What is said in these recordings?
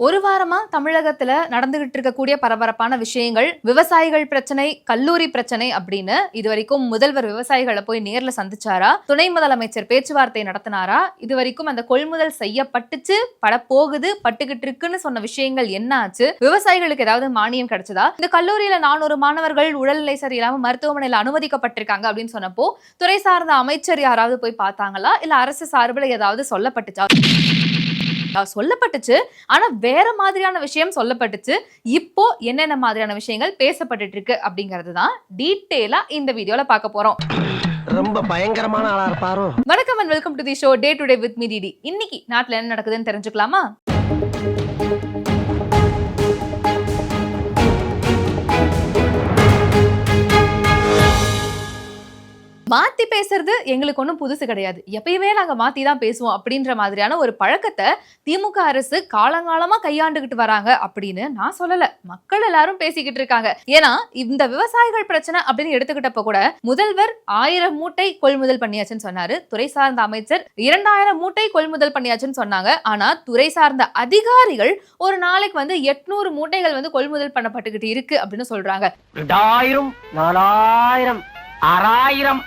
ஒரு வாரமா தமிழகத்துல நடந்துகிட்டு இருக்கக்கூடிய பரபரப்பான விஷயங்கள் விவசாயிகள் பிரச்சனை கல்லூரி பிரச்சனை அப்படின்னு இது வரைக்கும் முதல்வர் விவசாயிகளை போய் நேர்ல சந்திச்சாரா? துணை முதலமைச்சர் பேச்சுவார்த்தை நடத்தினாரா? இது வரைக்கும் அந்த கொள்முதல் செய்யப்பட்டுச்சு பட போகுது பட்டுக்கிட்டு இருக்குன்னு சொன்ன விஷயங்கள் என்ன ஆச்சு விவசாயிகளுக்கு ஏதாவது மானியம் கிடைச்சதா? இந்த கல்லூரியில நானூறு மாணவர்கள் உடல்நிலை சரியில்லாம மருத்துவமனையில அனுமதிக்கப்பட்டிருக்காங்க அப்படின்னு சொன்னப்போ துறை சார்ந்த அமைச்சர் யாராவது போய் பார்த்தாங்களா? இல்ல அரசு சார்பில் ஏதாவது சொல்லப்பட்டுச்சா? சொல்லப்பட்டுச்சு. ஆனா வேற மாதிரியான விஷயம் சொல்லப்பட்டுச்சு. இப்போ என்னென்ன மாதிரியான விஷயங்கள் பேசப்பட்டுட்டு இருக்கு அப்படிங்கிறது தான் டீட்டெயிலா இந்த வீடியோல பார்க்க போறோம். ரொம்ப பயங்கரமான ஆளா இருப்பாரோ. வணக்கம் and welcome to the show day to day with me DD இன்னைக்கு நாட்டுல என்ன நடக்குதுன்னு தெரிஞ்சுக்கலாமா? மாத்தி பேசுறது எங்களுக்கு ஒன்றும் புதுசு கிடையாது. எப்பயுமே நாங்க மாத்தி தான் பேசுவோம் அப்படின்ற மாதிரியான ஒரு பழக்கத்தை திமுக அரசு காலங்காலமா கையாண்டுகிட்டு வராங்க அப்படின்னு நான் சொல்லல. மக்கள் எல்லாரும் பேசிக்கிட்டு இருக்காங்க. ஏன்னா இந்த விவசாயிகள் பிரச்சனை அப்படின்னு எடுத்துக்கிட்டப்ப கூட முதல்வர் ஆயிரம் மூட்டை கொள்முதல் பண்ணியாச்சுன்னு சொன்னாரு. துறை சார்ந்த அமைச்சர் இரண்டாயிரம் மூட்டை கொள்முதல் பண்ணியாச்சுன்னு சொன்னாங்க. ஆனா துறை சார்ந்த அதிகாரிகள் ஒரு நாளைக்கு வந்து எட்நூறு மூட்டைகள் வந்து கொள்முதல் பண்ணப்பட்டுக்கிட்டு இருக்கு அப்படின்னு சொல்றாங்க. ரெண்டாயிரம் நாலாயிரம் ஆறாயிரம்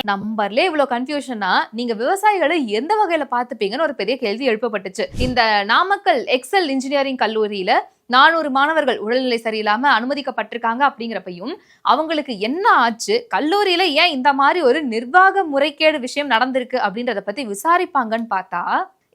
நம்பர்ல இவ்வளவு கன்ஃபியூஷனா நீங்க விவசாயிகளை எந்த வகையில பாத்துப்பீங்கன்னு ஒரு பெரிய கேள்வி எழுப்பப்பட்டுச்சு. இந்த நாமக்கல் எக்ஸல் இன்ஜினியரிங் கல்லூரியில நானூறு மாணவர்கள் உடல்நிலை சரியில்லாம அனுமதிக்கப்பட்டிருக்காங்க அப்படிங்கிறப்பையும் அவங்களுக்கு என்ன ஆச்சு? கல்லூரியில ஏன் இந்த மாதிரி ஒரு நிர்வாக முறைகேடு விஷயம் நடந்திருக்கு அப்படின்றத பத்தி விசாரிப்பாங்கன்னு பார்த்தா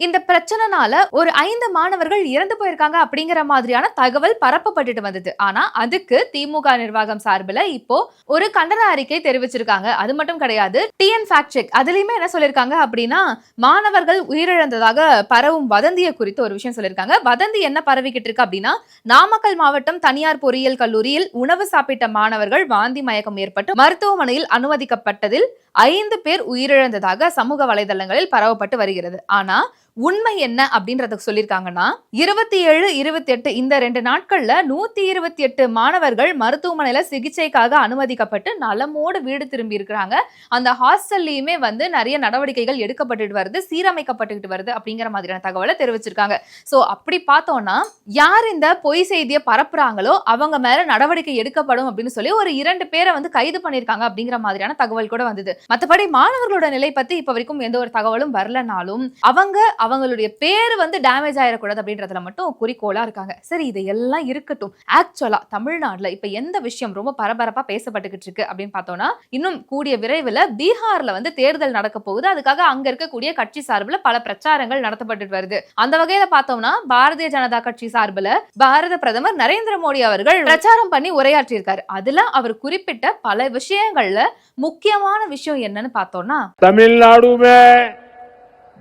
இந்த பிரச்சனைனால ஒரு ஐந்து மாணவர்கள் இறந்து போயிருக்காங்க அப்படிங்கிற மாதிரியான தகவல் பரப்பப்பட்டுட்டு வந்தது. ஆனா அதுக்கு திமுக நிர்வாகம் சார்பில் இப்போ ஒரு கண்டன அறிக்கை தெரிவிச்சிருக்காங்க. அது மட்டும் கிடையாது டிஎன் ஃபேக்ட் செக் அதுலயுமே என்ன சொல்லியிருக்காங்க அப்படின்னா மாணவர்கள் உயிரிழந்ததாக பரவும் வதந்தியை குறித்து ஒரு விஷயம் சொல்லியிருக்காங்க வதந்தி என்ன பரவிக்கிட்டு இருக்கு அப்படின்னா நாமக்கல் மாவட்டம் தனியார் பொறியியல் கல்லூரியில் உணவு சாப்பிட்ட மாணவர்கள் வாந்தி மயக்கம் ஏற்பட்டு மருத்துவமனையில் அனுமதிக்கப்பட்டதில் ஐந்து பேர் உயிரிழந்ததாக சமூக வலைதளங்களில் பரவப்பட்டு வருகிறது. ஆனா உண்மை என்ன அப்படின்றத சொல்லியிருக்காங்கன்னா இருபத்தி ஏழு இருபத்தி எட்டு இந்த ரெண்டு நாட்கள்ல நூத்தி இருபத்தி எட்டு மாணவர்கள் மருத்துவமனையில சிகிச்சைக்காக அனுமதிக்கப்பட்டு நலமோடு வீடு திரும்பி இருக்கிறாங்க அந்த ஹாஸ்டல்லையுமே வந்து நிறைய நடவடிக்கைகள் எடுக்கப்பட்டுட்டு வருது சீரமைக்கப்பட்டுக்கிட்டு வருது அப்படிங்கிற மாதிரியான தகவலை தெரிவிச்சிருக்காங்க. சோ அப்படி பார்த்தோம்னா யார் இந்த பொய் செய்தியை பரப்புறாங்களோ அவங்க மேல நடவடிக்கை எடுக்கப்படும் அப்படின்னு சொல்லி ஒரு இரண்டு பேரை வந்து கைது பண்ணியிருக்காங்க அப்படிங்கிற மாதிரியான தகவல் கூட வந்தது. மற்றபடி மாணவர்களோட நிலை பத்தி இப்ப வரைக்கும் எந்த ஒரு தகவலும் வரலனாலும் அவங்க அவங்களுடைய பேர் வந்து டேமேஜ் ஆயிடக்கூடாது அப்படின்றதுல மட்டும் குறிக்கோளா இருக்காங்க. சரி இது எல்லாம் இருக்கட்டும் ஆக்சுவலா தமிழ்நாட்டில் இப்ப எந்த விஷயம் ரொம்ப பரபரப்பா பேசப்பட்டுக்கிட்டு இருக்கு அப்படின்னு பார்த்தோம்னா இன்னும் கூடிய விரைவில் பீகார்ல வந்து தேர்தல் நடக்க போகுது. அதுக்காக அங்க இருக்கக்கூடிய கட்சி சார்பில் பல பிரச்சாரங்கள் நடத்தப்பட்டு வருது. அந்த வகையில பார்த்தோம்னா பாரதிய ஜனதா கட்சி சார்பில் பாரத பிரதமர் நரேந்திர மோடி அவர்கள் பிரச்சாரம் பண்ணி உரையாற்றி இருக்காரு அதுல அவர் குறிப்பிட்ட பல விஷயங்கள்ல முக்கியமான விஷயம் என்னன்னு பார்த்தோம்னா தமிழ்நாடு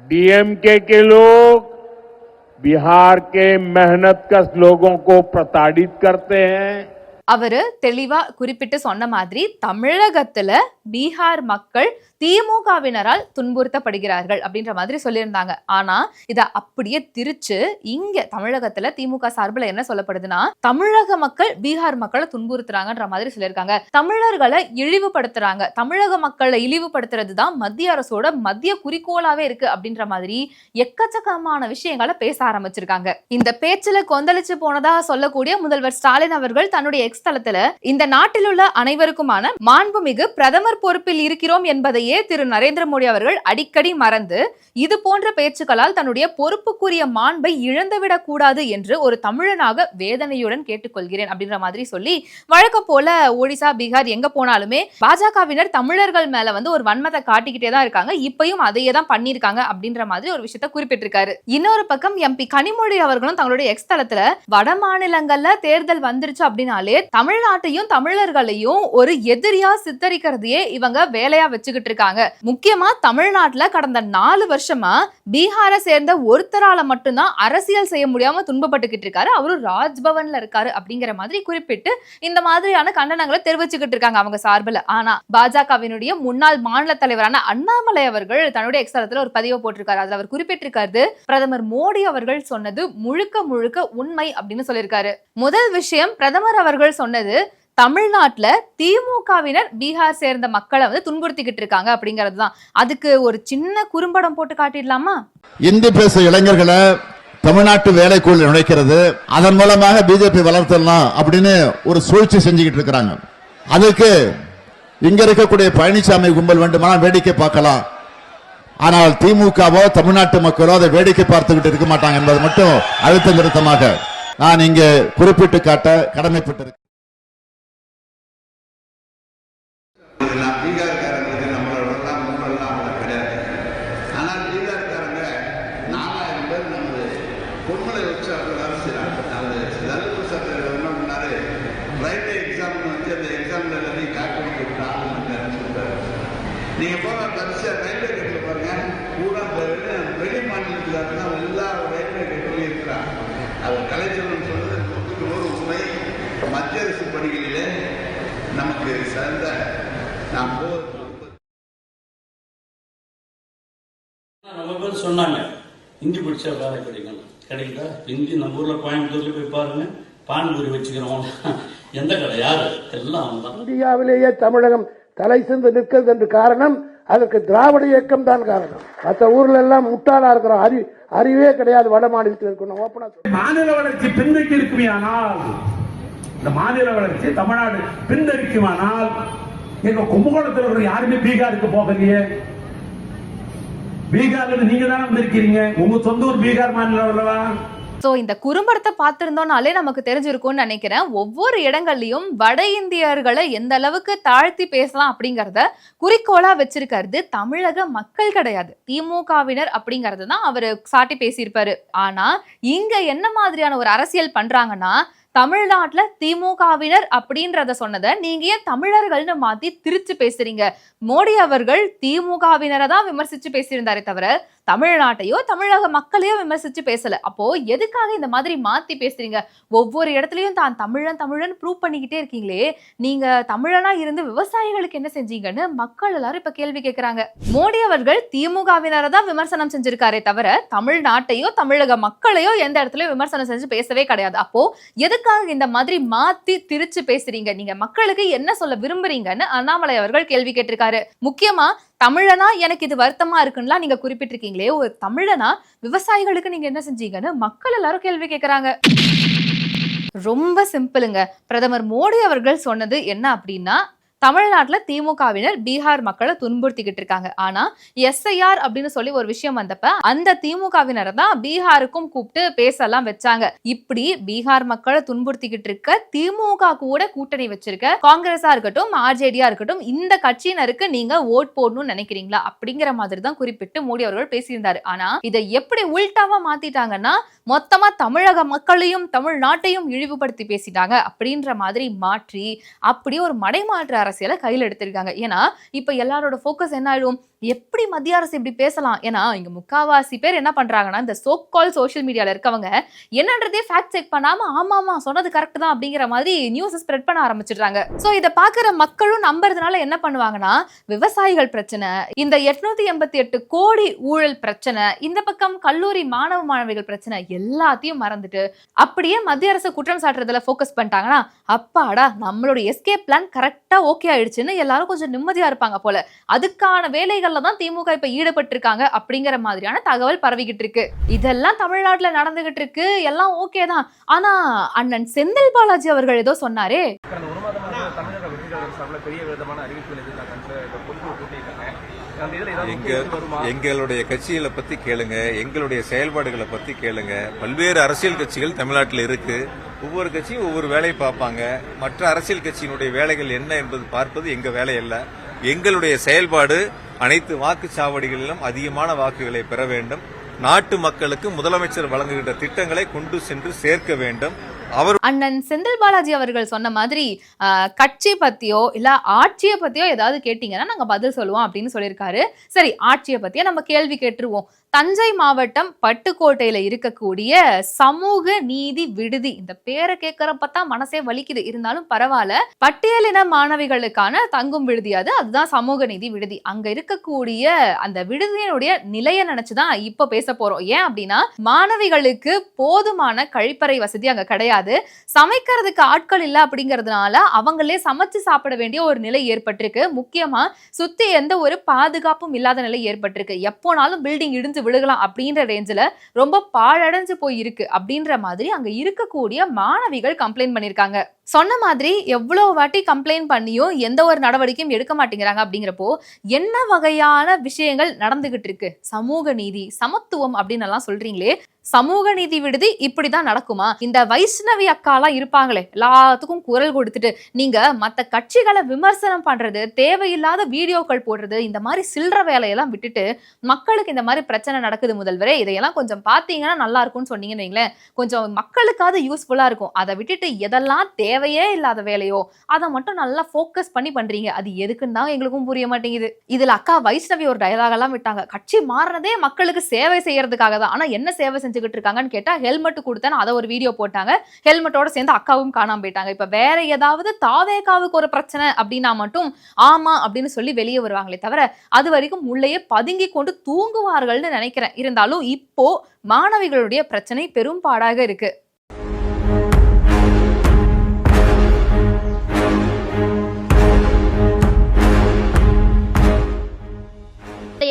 डीएमके के लोग बिहार के मेहनत कश लोगों को प्रताड़ित करते हैं அவரு தெளிவா குறிப்பிட்டு சொன்ன மாதிரி தமிழகத்துல பீகார் மக்கள் திமுகவினரால் துன்புறுத்தப்படுகிறார்கள் அப்படின்ற மாதிரி சொல்லியிருந்தாங்க. ஆனா இதை அப்படியே திரிச்சு இங்க தமிழகத்துல திமுக சார்பில் என்ன சொல்லப்படுதுன்னா தமிழக மக்கள் பீகார் மக்களை துன்புறுத்துறாங்கன்ற மாதிரி சொல்லியிருக்காங்க. தமிழர்களை இழிவுபடுத்துறாங்க. தமிழக மக்களை இழிவுபடுத்துறது தான் மத்திய அரசோட மத்திய குறிக்கோளாவே இருக்கு அப்படின்ற மாதிரி எக்கச்சக்கமான விஷயங்களை பேச ஆரம்பிச்சிருக்காங்க. இந்த பேச்சுல கொந்தளிச்சு போனதா சொல்லக்கூடிய முதல்வர் ஸ்டாலின் அவர்கள் தன்னுடைய எக்ஸ்தலத்துல இந்த நாட்டில் உள்ள அனைவருக்குமான மாண்புமிகு பிரதமர் பொறுப்பில் இருக்கிறோம் என்பதை என்பதையே திரு நரேந்திர மோடி அவர்கள் அடிக்கடி மறந்து இது போன்ற பேச்சுக்களால் தன்னுடைய பொறுப்புக்குரிய மாண்பை இழந்துவிடக் கூடாது என்று ஒரு தமிழனாக வேதனையுடன் கேட்டுக்கொள்கிறேன் அப்படின்ற மாதிரி சொல்லி வழக்கம் போல ஒடிசா பீகார் எங்க போனாலுமே பாஜகவினர் தமிழர்கள் மேல வந்து ஒரு வன்மத்தை காட்டிக்கிட்டே தான் இருக்காங்க. இப்பயும் அதையே தான் பண்ணியிருக்காங்க அப்படின்ற மாதிரி ஒரு விஷயத்த குறிப்பிட்டிருக்காரு. இன்னொரு பக்கம் எம்பி கனிமொழி அவர்களும் தங்களுடைய எக்ஸ் தளத்துல வட மாநிலங்கள்ல தேர்தல் வந்துருச்சு அப்படின்னாலே தமிழ்நாட்டையும் தமிழர்களையும் ஒரு எதிரியா சித்தரிக்கிறதையே இவங்க வேலையா வச்சுக்கிட்டு இருக்காங்க. முக்கியமா தமிழ்நாட்டுல கடந்த நாலு வருஷமா பீகாரை சேர்ந்த ஒருத்தரால மட்டும்தான் அரசியல் செய்ய முடியாம துன்பப்பட்டுக்கிட்டு இருக்காரு. அவரும் ராஜ்பவன்ல இருக்காரு அப்படிங்கிற மாதிரி குறிப்பிட்டு இந்த மாதிரியான கண்டனங்களை தெரிவிச்சுக்கிட்டு இருக்காங்க அவங்க சார்பில். ஆனா பாஜகவினுடைய முன்னாள் மாநில தலைவரான அண்ணாமலை அவர்கள் தன்னுடைய எக்ஸ்தலத்துல ஒரு பதிவை போட்டிருக்காரு. அதுல அவர் குறிப்பிட்டிருக்காரு பிரதமர் மோடி அவர்கள் சொன்னது முழுக்க முழுக்க உண்மை அப்படின்னு சொல்லியிருக்காரு. முதல் விஷயம் பிரதமர் அவர்கள் சொன்னது தமிழ்நாட்டுல திமுகவினர் பீகார் சேர்ந்த மக்களை வந்து துன்புறுத்திக்கிட்டு இருக்காங்க அப்படிங்கிறது தான் அதுக்கு ஒரு சின்ன குறும்படம் போட்டு காட்டிடலாமா? இந்தி பேச இளைஞர்களை தமிழ்நாட்டு வேலைக்குள் நுழைக்கிறது அதன் மூலமாக பிஜேபி வளர்த்தலாம் அப்படின்னு ஒரு சூழ்ச்சி செஞ்சுக்கிட்டு இருக்கிறாங்க. அதுக்கு இங்க இருக்கக்கூடிய பழனிசாமி கும்பல் வேண்டுமானால் வேடிக்கை பார்க்கலாம். ஆனால் திமுகவோ தமிழ்நாட்டு மக்களோ அதை வேடிக்கை பார்த்துக்கிட்டு இருக்க மாட்டாங்க என்பது மட்டும் அழுத்த நிறுத்தமாக நான் இங்கே குறிப்பிட்டு காட்ட கடமைப்பட்டிருக்கேன் எல்லாம் பீகார்காரங்களுக்கு நம்மளோட எல்லாம் மூணெல்லாம் அவ்வளோ கிடையாது ஆனால் பீகார்காரங்க நாலாயிரம் பேர் நமது பொன்மலை வச்சு அவங்க வேலை செய்கிறாங்க அது லலித் சார் என்ன பண்ணாரு ரயில்வே எக்ஸாம்னு வச்சு அந்த எக்ஸாமில் எல்லாத்தையும் காக்கி விட்டு ஆறு மணி நேரம் சொல்றாரு நீங்கள் போக கடைசியாக ரயில்வே கேட்டில் பாருங்க பூரா இந்த வெளி வெளி மாநிலத்துக்காக தான் எல்லா ரயில்வே கேட்டிலையும் இருக்கிறாங்க அவர் கலைச்செல்வன் சொன்னது நூற்றுக்கு நூறு உண்மை மத்திய அரசு பணிகளிலே நமக்கு சிறந்த நாம் நம்ம பேர் சொன்னாங்க. ஹிந்தி படிச்சா வேலை கிடைக்கும். கிடைக்குதா ஹிந்தி நம்ம ஊர்ல கோயம்புத்தூர்ல போய் பாருங்க. பானிபூரி வச்சுக்கிறோம். எந்த கடை யாரு? எல்லாம் இந்தியாவிலேயே தமிழகம் தலை சிந்து நிற்கிறது என்று காரணம் அதற்கு திராவிட இயக்கம் தான் காரணம். மற்ற ஊர்ல எல்லாம் முட்டாளா இருக்கிறோம் அறி அறிவே கிடையாது வட மாநிலத்தில் இருக்கணும். மாநில வளர்ச்சி பின்தங்கி இருக்குமானால் இந்த மாநில வளர்ச்சி தமிழ்நாடு பின்தரிக்குமானால் எங்க கும்பகோணத்தில் இருக்கிற யாருமே பீகாருக்கு போகலையே. பீகார்ல நீங்க தானே வந்திருக்கீங்க. உங்க சொந்த ஊர் பீகார் மாநிலம் அல்லவா? சோ இந்த குறும்படத்தை பார்த்திருந்தோம்னாலே நமக்கு தெரிஞ்சிருக்கும்னு நினைக்கிறேன். ஒவ்வொரு இடங்கள்லையும் வட இந்தியர்களை எந்த அளவுக்கு தாழ்த்தி பேசலாம் அப்படிங்கிறத குறிக்கோளாக வச்சிருக்கிறது தமிழக மக்கள் கிடையாது. திமுகவினர் அப்படிங்கிறது தான் அவர் சாட்டி பேசியிருப்பாரு. ஆனால் இங்கே என்ன மாதிரியான ஒரு அரசியல் பண்ணுறாங்கன்னா தமிழ்நாட்டுல திமுகவினர் அப்படின்றத சொன்னதை நீங்க ஏன் தமிழர்கள்னு மாத்தி திரிச்சு பேசுறீங்க? மோடி அவர்கள் திமுகவினரை தான் விமர்சிச்சு பேசியிருந்தாரே தவிர தமிழ்நாட்டையோ தமிழக மக்களையோ விமர்சித்து பேசலை. அப்போ எதுக்காக இந்த மாதிரி மாற்றி பேசுறீங்க? ஒவ்வொரு இடத்துலையும் தான் தமிழன் தமிழன் ப்ரூவ் பண்ணிக்கிட்டே இருக்கீங்களே. நீங்க தமிழனா இருந்து விவசாயிகளுக்கு என்ன செஞ்சீங்கன்னு மக்கள் எல்லாரும் இப்ப கேள்வி கேட்கறாங்க மோடி அவர்கள் திமுகவினரை தான் விமர்சனம் செஞ்சிருக்காரே தவிர தமிழ்நாட்டையோ தமிழக மக்களையோ எந்த இடத்துலயும் விமர்சனம் செஞ்சு பேசவே கிடையாது. அப்போ எதுக்காக இந்த மாதிரி மாத்தி திரிச்சு பேசுறீங்க? நீங்க மக்களுக்கு என்ன சொல்ல விரும்புறீங்கன்னு அண்ணாமலை அவர்கள் கேள்வி கேட்டிருக்காரு. முக்கியமா தமிழனா எனக்கு இது வருத்தமா இருக்குன்னுலாம் நீங்க குறிப்பிட்டிருக்கீங்களே ஒரு தமிழனா? விவசாயிகளுக்கு நீங்க என்ன செஞ்சீங்கன்னு மக்கள் எல்லாரும் கேள்வி கேட்கறாங்க ரொம்ப சிம்பிளுங்க. பிரதமர் மோடி அவர்கள் சொன்னது என்ன அப்படின்னா தமிழ்நாட்டுல திமுகவினர் பீகார் மக்களை துன்புறுத்திக்கிட்டு இருக்காங்க. ஆனா எஸ்ஐஆர் அப்படின்னு சொல்லி ஒரு விஷயம் வந்தப்ப அந்த திமுகவினரை தான் பீகாருக்கும் கூப்பிட்டு பேசலாம் வச்சாங்க. இப்படி பீகார் மக்களை துன்புறுத்திக்கிட்டு இருக்க திமுக கூட கூட்டணி வச்சிருக்க காங்கிரஸா இருக்கட்டும் ஆர்ஜேடியா இருக்கட்டும் இந்த கட்சியினருக்கு நீங்க ஓட் போடணும்னு நினைக்கிறீங்களா? அப்படிங்கிற மாதிரி தான் குறிப்பிட்டு மோடி அவர்கள் பேசியிருந்தாரு. ஆனா இதை எப்படி உல்டாவா மாத்திட்டாங்கன்னா மொத்தமா தமிழக மக்களையும் தமிழ்நாட்டையும் இழிவுபடுத்தி பேசிட்டாங்க. அப்படின்ற மாதிரி மாற்றி அப்படி ஒரு மடைமாற்று அரசியலை கையில் எடுத்திருக்காங்க. ஏன்னா இப்போ எல்லாரோட ஃபோக்கஸ் என்ன ஆயிடும்? எப்படி மத்திய அரசு இப்படி பேசலாம்? ஏன்னா இங்க முக்காவாசி பேர் என்ன பண்றாங்கன்னா இந்த சோப் கால் சோஷியல் மீடியால இருக்கவங்க என்னன்றதே ஃபேக்ட் செக் பண்ணாம ஆமா ஆமா சொன்னது கரெக்ட் தான் அப்படிங்கிற மாதிரி நியூஸ் ஸ்ப்ரெட் பண்ண ஆரம்பிச்சிடுறாங்க. சோ இதை பாக்குற மக்களும் நம்புறதுனால என்ன பண்ணுவாங்கன்னா விவசாயிகள் பிரச்சனை இந்த எட்நூத்தி எண்பத்தி எட்டு கோடி ஊழல் பிரச்சனை இந்த பக்கம் கல்லூரி மாணவ மாணவிகள் பிரச்சனை எல்லாத்தையும் மறந்துட்டு அப்படியே மத்திய அரசு குற்றம் சாட்டுறதுல ஃபோக்கஸ் பண்ணிட்டாங்கன்னா அப்பாடா நம்மளோட எஸ்கேப் பிளான் கரெக்டா ஓகே ஆயிடுச்சுன்னு எல்லாரும் கொஞ்சம் நிம்மதியா இருப்பாங்க போல. அதுக்கான வேலைகள்ல தான் திமுக இப்ப ஈடுபட்டு இருக்காங்க அப்படிங்கிற மாதிரியான தகவல் பரவிக்கிட்டு இருக்கு. இதெல்லாம் தமிழ்நாட்டுல நடந்துகிட்டு இருக்கு. எல்லாம் ஓகே தான். ஆனா அண்ணன் செந்தில் பாலாஜி அவர்கள் ஏதோ சொன்னாரே. எங்களுடைய கட்சிகளை பத்தி கேளுங்க. எங்களுடைய செயல்பாடுகளை பத்தி கேளுங்க. பல்வேறு அரசியல் கட்சிகள் தமிழ்நாட்டில் இருக்கு. ஒவ்வொரு கட்சியும் ஒவ்வொரு வேலையை பார்ப்பாங்க. மற்ற அரசியல் கட்சியினுடைய வேலைகள் என்ன என்பது பார்ப்பது எங்க வேலை அல்ல. எங்களுடைய செயல்பாடு அனைத்து வாக்குச்சாவடிகளிலும் அதிகமான வாக்குகளை பெற வேண்டும். நாட்டு மக்களுக்கு முதலமைச்சர் வழங்குகின்ற திட்டங்களை கொண்டு சென்று சேர்க்க வேண்டும். அவர் அண்ணன் செந்தில் பாலாஜி அவர்கள் சொன்ன மாதிரி கட்சி பத்தியோ இல்ல ஆட்சியை பத்தியோ ஏதாவது கேட்டீங்கன்னா நாங்க பதில் சொல்லுவோம் அப்படின்னு சொல்லியிருக்காரு. சரி ஆட்சியை பத்தியே நம்ம கேள்வி கேட்டுருவோம். தஞ்சை மாவட்டம் பட்டுக்கோட்டையில இருக்கக்கூடிய சமூக நீதி விடுதி. இந்த பேரை கேட்கிறப்ப தான் மனசே வலிக்குது. இருந்தாலும் பரவாயில்ல. பட்டியலின மாணவிகளுக்கான தங்கும் விடுதி அது. அதுதான் சமூக நீதி விடுதி. அங்க இருக்கக்கூடிய அந்த விடுதியினுடைய நிலையை நினைச்சுதான் இப்ப பேச போறோம். ஏன் அப்படின்னா மாணவிகளுக்கு போதுமான கழிப்பறை வசதி அங்க கிடையாது. சமைக்கிறதுக்கு ஆட்கள் இல்லை அப்படிங்கறதுனால அவங்களே சமைச்சு சாப்பிட வேண்டிய ஒரு நிலை ஏற்பட்டிருக்கு. முக்கியமா சுத்தி எந்த ஒரு பாதுகாப்பும் இல்லாத நிலை ஏற்பட்டிருக்கு. எப்போனாலும் பில்டிங் இடிஞ்சு அடிச்சு விழுகலாம் அப்படின்ற ரேஞ்சில் ரொம்ப பாழடைஞ்சு போய் இருக்கு அப்படின்ற மாதிரி அங்க இருக்கக்கூடிய மாணவிகள் கம்ப்ளைண்ட் பண்ணியிருக்காங்க சொன்ன மாதிரி எவ்வளோ வாட்டி கம்ப்ளைண்ட் பண்ணியும் எந்த ஒரு நடவடிக்கையும் எடுக்க மாட்டேங்கிறாங்க அப்படிங்கிறப்போ என்ன வகையான விஷயங்கள் நடந்துகிட்டு இருக்கு? சமூக நீதி சமத்துவம் அப்படின்னு எல்லாம் சொல்றீங்களே சமூக நீதி விடுதி இப்படிதான் நடக்குமா? இந்த வைஷ்ணவி அக்காலாம் இருப்பாங்களே எல்லாத்துக்கும் குரல் கொடுத்துட்டு நீங்க மத்த கட்சிகளை விமர்சனம் பண்றது தேவையில்லாத வீடியோக்கள் போடுறது இந்த மாதிரி சில்லற வேலையெல்லாம் விட்டுட்டு மக்களுக்கு இந்த மாதிரி பிரச்சனை நடக்குது முதல்வரே இதையெல்லாம் கொஞ்சம் பார்த்தீங்கன்னா நல்லா இருக்கும்னு சொன்னீங்கன்னு வைங்களேன். கொஞ்சம் மக்களுக்காவது யூஸ்ஃபுல்லா இருக்கும். அதை விட்டுட்டு எதெல்லாம் தேவையே இல்லாத வேலையோ அதை மட்டும் நல்லா ஃபோக்கஸ் பண்ணி பண்றீங்க. அது எதுக்குன்னு தான் எங்களுக்கும் புரிய மாட்டேங்குது. இதுல அக்கா வைஷ்ணவி ஒரு டயலாக் எல்லாம் விட்டாங்க. கட்சி மாறுறதே மக்களுக்கு சேவை செய்யறதுக்காக தான். ஆனா என்ன சேவை செஞ்சு செஞ்சுக்கிட்டு இருக்காங்கன்னு கேட்டா ஹெல்மெட் கொடுத்தேன் அதை ஒரு வீடியோ போட்டாங்க. ஹெல்மெட்டோட சேர்ந்து அக்காவும் காணாம போயிட்டாங்க. இப்ப வேற ஏதாவது தாவேகாவுக்கு ஒரு பிரச்சனை அப்படின்னா மட்டும் ஆமா அப்படின்னு சொல்லி வெளியே வருவாங்களே தவிர அது வரைக்கும் உள்ளேயே பதுங்கி கொண்டு தூங்குவார்கள்னு நினைக்கிறேன். இருந்தாலும் இப்போ மாணவிகளுடைய பிரச்சனை பெரும்பாடாக இருக்கு.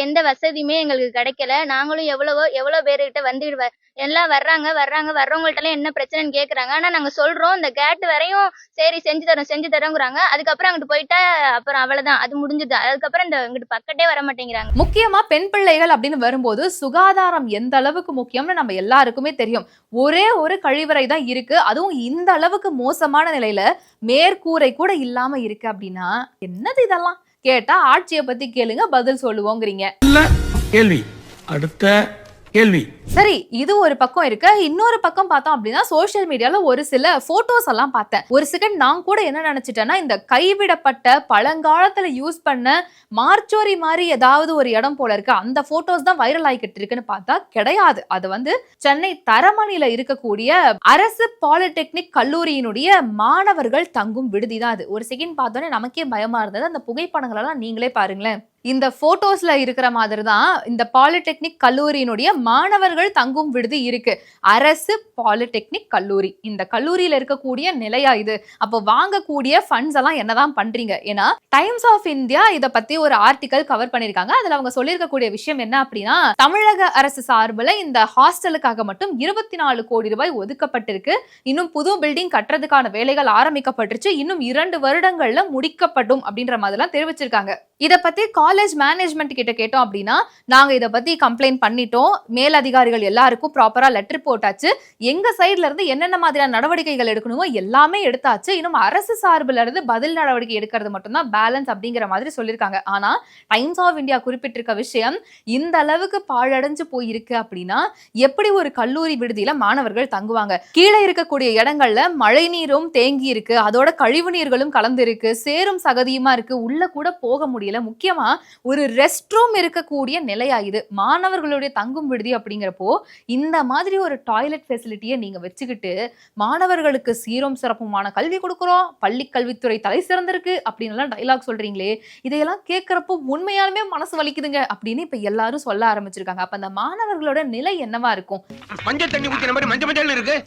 எந்த வசதியுமே எங்களுக்கு கிடைக்கல. நாங்களும் எவ்வளவோ எவ்வளோ பேர்கிட்ட வந்துட்டு எல்லாம் வர்றாங்க வர்றாங்க வர்றவங்கள்ட்ட எல்லாம் என்ன பிரச்சனைன்னு கேக்குறாங்க. ஆனா நாங்க சொல்றோம் இந்த கேட் வரையும் சரி செஞ்சு தரோம் செஞ்சு தரோங்கிறாங்க. அதுக்கப்புறம் அங்கிட்டு போயிட்டா அப்புறம் அவ்வளவுதான். அது முடிஞ்சுது. அதுக்கப்புறம் இந்த இங்கிட்டு பக்கத்தே வர மாட்டேங்கிறாங்க. முக்கியமா பெண் பிள்ளைகள் அப்படின்னு வரும்போது சுகாதாரம் எந்த அளவுக்கு முக்கியம்னு நம்ம எல்லாருக்குமே தெரியும். ஒரே ஒரு கழிவறை தான் இருக்கு. அதுவும் இந்த அளவுக்கு மோசமான நிலையில மேற்கூரை கூட இல்லாம இருக்கு அப்படின்னா என்னது இதெல்லாம்? கேட்டா ஆட்சியை பத்தி கேளுங்க பதில் சொல்லுவோங்கிறீங்க. கேள்வி. அடுத்த கேள்வி. சரி இது ஒரு பக்கம் இருக்க. இன்னொரு பக்கம் பார்த்தோம் அப்படின்னா சோஷியல் மீடியால ஒரு சில போட்டோஸ் எல்லாம் பார்த்தேன். ஒரு செகண்ட் நான் கூட என்ன நினைச்சிட்டேன்னா இந்த கைவிடப்பட்ட பழங்காலத்துல யூஸ் பண்ண மார்ச்சோரி மாதிரி ஏதாவது ஒரு இடம் போல இருக்கு. அந்த போட்டோஸ் தான் வைரல் ஆகிக்கிட்டு இருக்குன்னு பார்த்தா கிடையாது. அது வந்து சென்னை தரமணியில இருக்கக்கூடிய அரசு பாலிடெக்னிக் கல்லூரியினுடைய மாணவர்கள் தங்கும் விடுதி தான் அது. ஒரு செகண்ட் பார்த்தோன்னே நமக்கே பயமா இருந்தது. அந்த புகைப்படங்கள் எல்லாம் நீங்களே பாருங்களேன். இந்த போட்டோஸ்ல இருக்கிற மாதிரி தான் இந்த பாலிடெக்னிக் கல்லூரியினுடைய மாணவர்கள் மாணவர்கள் தங்கும் விடுதி இருக்கு. அரசு பாலிடெக்னிக் கல்லூரி. இந்த கல்லூரியில இருக்கக்கூடிய நிலையா இது? அப்போ வாங்கக்கூடிய ஃபண்ட்ஸ் எல்லாம் என்னதான் பண்றீங்க? ஏன்னா டைம்ஸ் ஆஃப் இந்தியா இதை பத்தி ஒரு ஆர்டிக்கல் கவர் பண்ணிருக்காங்க அதுல அவங்க சொல்லியிருக்கக்கூடிய விஷயம் என்ன அப்படின்னா தமிழக அரசு சார்பில் இந்த ஹாஸ்டலுக்காக மட்டும் இருபத்தி நாலு கோடி ரூபாய் ஒதுக்கப்பட்டிருக்கு. இன்னும் புது பில்டிங் கட்டுறதுக்கான வேலைகள் ஆரம்பிக்கப்பட்டுருச்சு. இன்னும் இரண்டு வருடங்கள்ல முடிக்கப்படும் அப்படின்ற மாதிரிலாம் தெரிவிச்சிருக்காங்க. இதை பத்தி காலேஜ் மேனேஜ்மெண்ட் கிட்ட கேட்டோம் அப்படின்னா நாங்க இதை பத்தி கம்ப்ளைண்ட் பண்ணிட்டோம். மேலதிகாரி அதிகாரிகள் எல்லாருக்கும் ப்ராப்பரா லெட்டர் போட்டாச்சு. எங்க சைடுல இருந்து என்னென்ன மாதிரியான நடவடிக்கைகள் எடுக்கணுமோ எல்லாமே எடுத்தாச்சு. இன்னும் அரசு சார்புல இருந்து பதில் நடவடிக்கை எடுக்கிறது மட்டும்தான் பேலன்ஸ் அப்படிங்கிற மாதிரி சொல்லியிருக்காங்க. ஆனா டைம்ஸ் ஆஃப் இந்தியா குறிப்பிட்டிருக்க விஷயம் இந்த அளவுக்கு பாழடைஞ்சு போயிருக்கு அப்படின்னா எப்படி ஒரு கல்லூரி விடுதியில மாணவர்கள் தங்குவாங்க? கீழே இருக்கக்கூடிய இடங்கள்ல மழை நீரும் தேங்கி இருக்கு. அதோட கழிவு நீர்களும் கலந்து இருக்கு சேரும் சகதியுமா இருக்கு. உள்ள கூட போக முடியல. முக்கியமா ஒரு ரெஸ்ட் ரூம் இருக்கக்கூடிய நிலையா இது. மாணவர்களுடைய தங்கும் விடுதி அப்படிங்கிறப்போ இந்த மாதிரி ஒரு டாய்லெட் ஃபெசிலிட்டியை நீங்க வச்சுக்கிட்டு மாணவர்களுக்கு சீரும் சிறப்புமான கல்வி கொடுக்குறோம். பள்ளி கல்வித்துறை தலை சிறந்திருக்கு அப்படின்னு எல்லாம் டைலாக் சொல்றீங்களே. இதையெல்லாம் கேட்கறப்போ உண்மையாலுமே மனசு வலிக்குதுங்க அப்படின்னு இப்ப எல்லாரும் சொல்ல ஆரம்பிச்சிருக்காங்க. அப்ப அந்த மாணவர்களோட நிலை என்னவா இருக்கும்? மஞ்சள் தண்ணி ஊற்றின மாதிரி மஞ்சள் மஞ்சள் இருக்கு.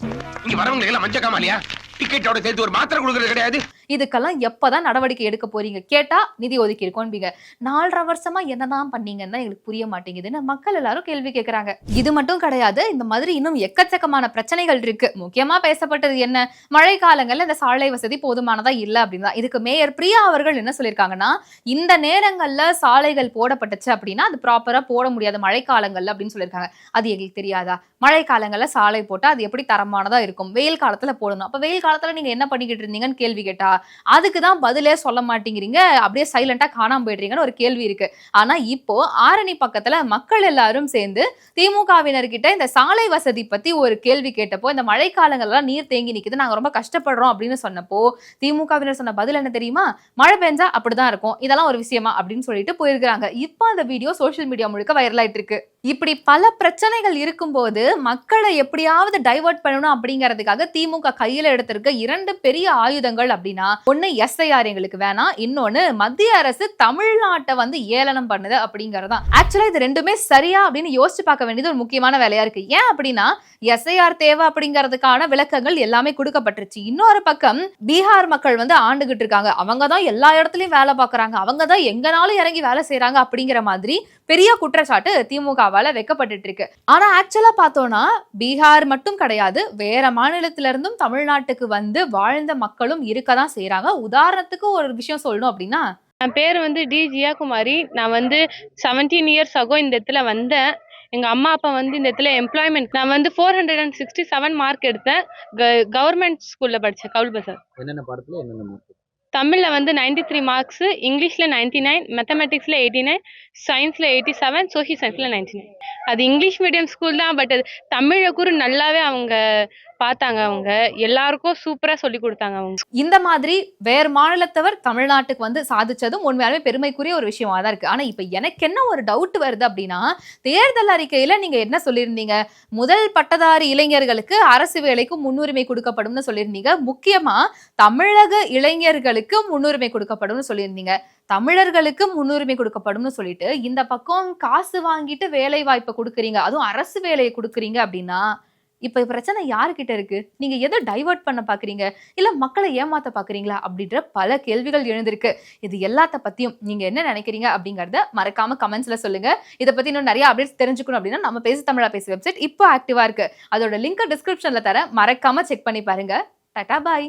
இங்கே வரவங்க எல்லாம் மஞ்சள் காமாலியா டிக்கெட்டோட சேர்த்து ஒரு மாத்திரை கொடுக்குறது கிடையாது. இதுக்கெல்லாம் எப்போதான் நடவடிக்கை எடுக்க போறீங்க? கேட்டா நிதி ஒதுக்கி இருக்கோன்பீங்க நாலரை வருஷமா என்னதான் தான் எங்களுக்கு புரிய மாட்டேங்குதுன்னு மக்கள் எல்லாரும் கேள்வி கேட்கறாங்க இது மட்டும் கிடையாது இந்த மாதிரி இன்னும் எக்கச்சக்கமான பிரச்சனைகள் இருக்கு. முக்கியமா பேசப்பட்டது என்ன? மழை காலங்கள்ல இந்த சாலை வசதி போதுமானதா இல்ல அப்படின்னு தான் இதுக்கு மேயர் பிரியா அவர்கள் என்ன சொல்லியிருக்காங்கன்னா இந்த நேரங்கள்ல சாலைகள் போடப்பட்டுச்சு அப்படின்னா அது ப்ராப்பரா போட முடியாது மழை காலங்கள்ல அப்படின்னு சொல்லியிருக்காங்க. அது எங்களுக்கு தெரியாதா? மழை காலங்கள்ல சாலை போட்டா அது எப்படி தரமானதா இருக்கும்? வெயில் காலத்துல போடணும். அப்ப வெயில் காலத்துல நீங்க என்ன பண்ணிக்கிட்டு இருந்தீங்கன்னு கேள்வி கேட்டா அதுக்கு தான் பதிலே சொல்ல மாட்டேங்கிறீங்க. அப்படியே சைலண்டா காணாம போயிடுறீங்கன்னு ஒரு கேள்வி இருக்கு. ஆனா இப்போ ஆரணி பக்கத்துல மக்கள் எல்லாரும் சேர்ந்து திமுகவினர்கிட்ட இந்த சாலை வசதி பத்தி ஒரு கேள்வி கேட்டப்போ இந்த மழைக்காலங்கள்லாம் நீர் தேங்கி நிக்குது நாங்க ரொம்ப கஷ்டப்படுறோம் அப்படின்னு சொன்னப்போ திமுகவினர் சொன்ன பதில் என்ன தெரியுமா? மழை பெஞ்சா அப்படிதான் இருக்கும். இதெல்லாம் ஒரு விஷயமா அப்படின்னு சொல்லிட்டு போயிருக்காங்க இப்போ அந்த வீடியோ சோசியல் மீடியா முழுக்க வைரல் ஆயிட்டு இருக்கு. இப்படி பல பிரச்சனைகள் இருக்கும்போது மக்களை எப்படியாவது டைவர்ட் பண்ணணும் அப்படிங்கிறதுக்காக திமுக கையில் எடுத்திருக்க இரண்டு பெரிய ஆயுதங்கள் அப்படின்னா ஒன்று எஸ்ஐஆர் எங்களுக்கு வேணாம் இன்னொன்னு மத்திய அரசு தமிழ்நாட்டை வந்து ஏளனம் பண்ணுது அப்படிங்கிறதா. ஆக்சுவலாக இது ரெண்டுமே சரியா அப்படின்னு யோசிச்சு பார்க்க வேண்டியது ஒரு முக்கியமான வேலையா இருக்கு. ஏன் அப்படின்னா எஸ்ஐஆர் தேவை அப்படிங்கிறதுக்கான விளக்கங்கள் எல்லாமே கொடுக்கப்பட்டுருச்சு. இன்னொரு பக்கம் பீகார் மக்கள் வந்து ஆண்டுகிட்டு இருக்காங்க. அவங்க தான் எல்லா இடத்துலையும் வேலை பார்க்கறாங்க. அவங்க தான் எங்கனாலும் இறங்கி வேலை செய்கிறாங்க அப்படிங்கிற மாதிரி பெரிய குற்றச்சாட்டு திமுக பாஜகவால வைக்கப்பட்டுட்டு இருக்கு ஆனா ஆக்சுவலா பார்த்தோம்னா பீகார் மட்டும் கிடையாது வேற மாநிலத்தில இருந்தும் தமிழ்நாட்டுக்கு வந்து வாழ்ந்த மக்களும் இருக்கதான் செய்றாங்க. உதாரணத்துக்கு ஒரு விஷயம் சொல்லணும் அப்படின்னா என் பேர் வந்து டி. ஜியாகுமாரி. நான் வந்து செவன்டீன் இயர்ஸ் ஆகோ இந்த இடத்துல வந்தேன். எங்கள் அம்மா அப்பா வந்து இந்த இடத்துல எம்ப்ளாய்மெண்ட் நான் வந்து four hundred and sixty seven mark எடுத்தேன் கவர்மெண்ட் ஸ்கூலில் படித்தேன் கவுல் பசார் என்னென்ன பாடத்துல என்னென்ன மார்க் தமிழில் வந்து நைன்டி த்ரீ மார்க்ஸு இங்கிலீஷில் நைன்டி நைன் மேத்தமெட்டிக்ஸில் எயிட்டி நைன் சயின்ஸில் எயிட்டி செவன் சோஷியல் சயின்ஸில் நைன்டி நைன் அது இங்கிலீஷ் மீடியம் ஸ்கூல் தான் பட் அது தமிழை கூட நல்லாவே அவங்க பார்த்தாங்க அவங்க. எல்லாருக்கும் சூப்பராக சொல்லி கொடுத்தாங்க அவங்க. இந்த மாதிரி வேறு மாநிலத்தவர் தமிழ்நாட்டுக்கு வந்து சாதிச்சதும் உண்மையாலுமே பெருமைக்குரிய ஒரு விஷயமா தான் இருக்கு. ஆனா இப்ப எனக்கு என்ன ஒரு டவுட் வருது அப்படின்னா தேர்தல் அறிக்கையில நீங்க என்ன சொல்லியிருந்தீங்க? முதல் பட்டதாரி இளைஞர்களுக்கு அரசு வேலைக்கு முன்னுரிமை கொடுக்கப்படும்னு சொல்லியிருந்தீங்க. முக்கியமா தமிழக இளைஞர்களுக்கு முன்னுரிமை கொடுக்கப்படும்னு சொல்லியிருந்தீங்க. தமிழர்களுக்கு முன்னுரிமை கொடுக்கப்படும்னு சொல்லிட்டு இந்த பக்கம் காசு வாங்கிட்டு வேலை வாய்ப்பை கொடுக்குறீங்க அதுவும் அரசு வேலையை கொடுக்குறீங்க அப்படின்னா இப்போ பிரச்சனை யாருக்கிட்ட இருக்கு? நீங்க எதை டைவர்ட் பண்ண பாக்குறீங்க? இல்ல மக்களை ஏமாத்த பாக்குறீங்களா? அப்படின்ற பல கேள்விகள் எழுந்திருக்கு. இது எல்லாத்த பத்தியும் நீங்க என்ன நினைக்கிறீங்க அப்படிங்கறத மறக்காம கமெண்ட்ஸ்ல சொல்லுங்க. இதை பத்தி இன்னும் நிறைய அப்டேட்ஸ் தெரிஞ்சுக்கணும் அப்படின்னா நம்ம பேசு தமிழா பேசு வெப்சைட் இப்போ ஆக்டிவா இருக்கு. அதோட லிங்க் டிஸ்கிரிப்ஷன்ல தர மறக்காம செக் பண்ணி பாருங்க. டாடா பாய்